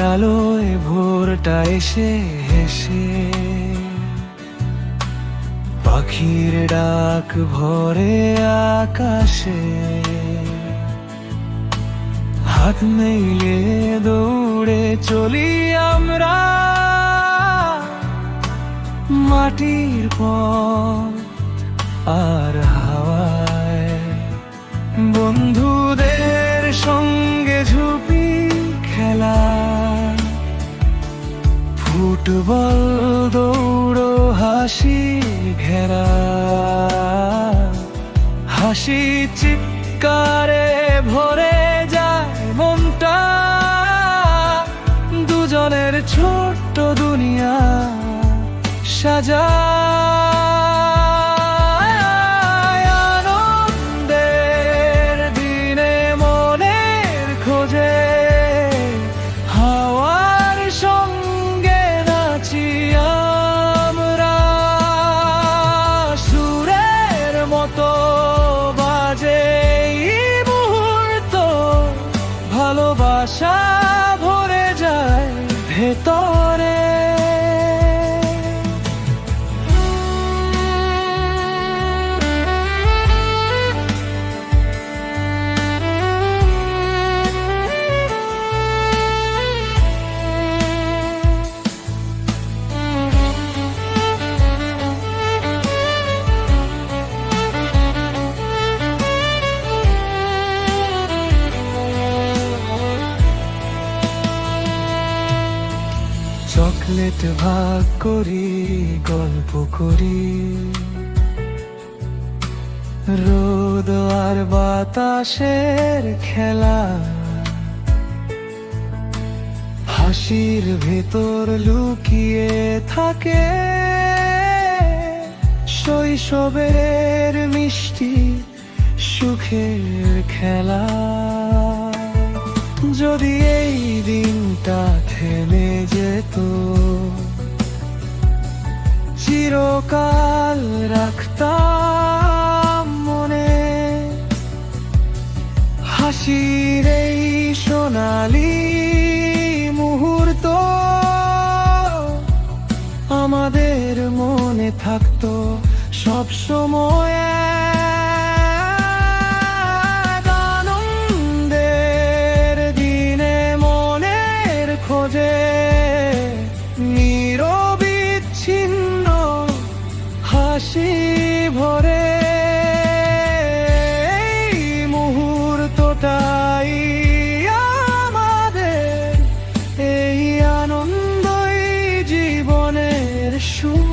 আলোয় ভোরটা এসে হেসে। পাখির ডাক ভরে আকাশে। হাত মেলে দৌড়ে চলি আমরা। মাটির পথ আর হাওয়ায়। বন্ধুদের হাসি ঘেরা হাসি চিৎকারে ভরে যায় মনটা। দুজনের ছোট্ট দুনিয়া সাজায় ভালোবাসা ভরে যায় ভেতরে। চকলেট ভাগ করি, গল্প করি। রোদ আর বাতাসের খেলা, হাসির ভেতর লুকিয়ে থাকে। শৈশবের মিষ্টি সুখের খেলা। যদি এই দিনটা থেমে যেত, চিরকাল রাখতাম মনে। হাসির এই সোনালি মুহূর্ত আমাদের মনে থাকতো সব সময় true.